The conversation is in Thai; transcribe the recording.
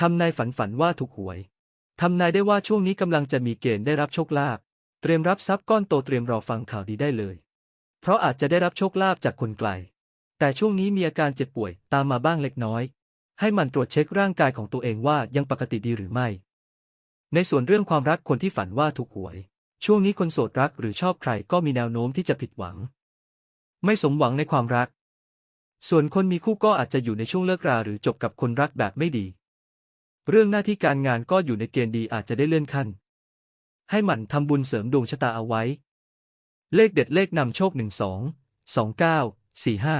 ทำนายฝันฝันว่าถูกหวย ทำนายได้ว่าช่วงนี้กำลังจะมีเกณฑ์ได้รับโชคลาภ เตรียมรับทรัพย์ก้อนโตเตรียมรอฟังข่าวดีได้เลย เพราะอาจจะได้รับโชคลาภจากคนไกล แต่ช่วงนี้มีอาการเจ็บป่วยตามมาบ้างเล็กน้อย ให้มันตรวจเช็คร่างกายของตัวเองว่ายังปกติดีหรือไม่ ในส่วนเรื่องความรักคนที่ฝันว่าถูกหวย ช่วงนี้คนโสดรักหรือชอบใครก็มีแนวโน้มที่จะผิดหวัง ไม่สมหวังในความรัก ส่วนคนมีคู่ก็อาจจะอยู่ในช่วงเลิกราหรือจบกับคนรักแบบไม่ดี เรื่องหน้าที่การงานก็อยู่ในเกณฑ์ดีอาจจะได้เลื่อนขั้น ให้หมั่นทำบุญเสริมดวงชะตาเอาไว้ เลขเด็ดเลขนำโชคหนึ่งสองสองเก้าสี่ห้า